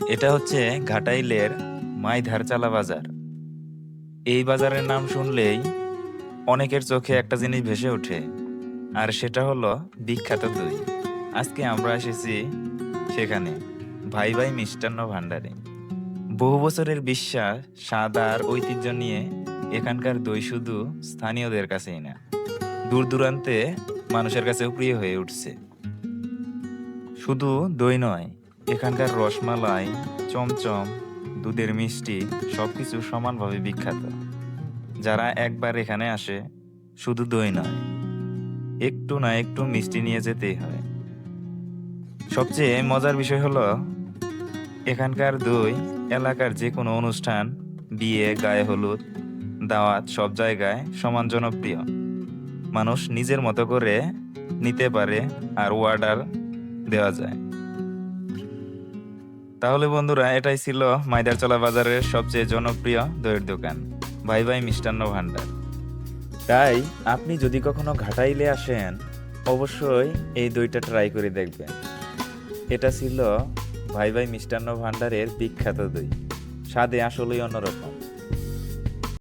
এটা হচ্ছে ঘাটাইলের মাইধার চালা বাজার। এই বাজারের নাম শুনলেই অনেকের চোখে একটা জিনিস ভেসে ওঠে, আর সেটা হলো বিখ্যাত দই। আজকে আমরা এসেছি সেখানে, ভাই ভাই মিষ্টান্ন ভাণ্ডারে। বহু বছরের বিশ্বাস, স্বাদ আর ঐতিহ্য নিয়ে এখানকার দই শুধু স্থানীয়দের কাছেই না, দূর দূরান্তে মানুষের কাছেও প্রিয় হয়ে উঠছে। শুধু দই নয় এখানকার রসমালাই, চমচম, দুধের মিষ্টি সব কিছু সমানভাবে বিখ্যাত। যারা একবার এখানে আসে, শুধু দই নয়, একটু না একটু মিষ্টি নিয়ে যেতেই হয়। সবচেয়ে মজার বিষয় হলো, এখানকার দই এলাকার যে কোনো অনুষ্ঠান, বিয়ে, গায়ে হলুদ, দাওয়াত সব জায়গায় সমান জনপ্রিয়। মানুষ নিজের মতো করে নিতে পারে আর অর্ডার দেওয়া যায়। তাহলে বন্ধুরা, এটাই ছিল মাইদারচলা বাজারের সবচেয়ে জনপ্রিয় দইয়ের দোকান। ভাই ভাই মিষ্টান্ন ভান্ডার। তাই আপনি যদি কখনো ঘাটাইলে আসেন, অবশ্যই এই দইটা ট্রাই করে দেখবেন। এটা ছিল ভাই ভাই মিষ্টান্ন ভান্ডারের বিখ্যাত দই। স্বাদে আসলেই অন্যরকম।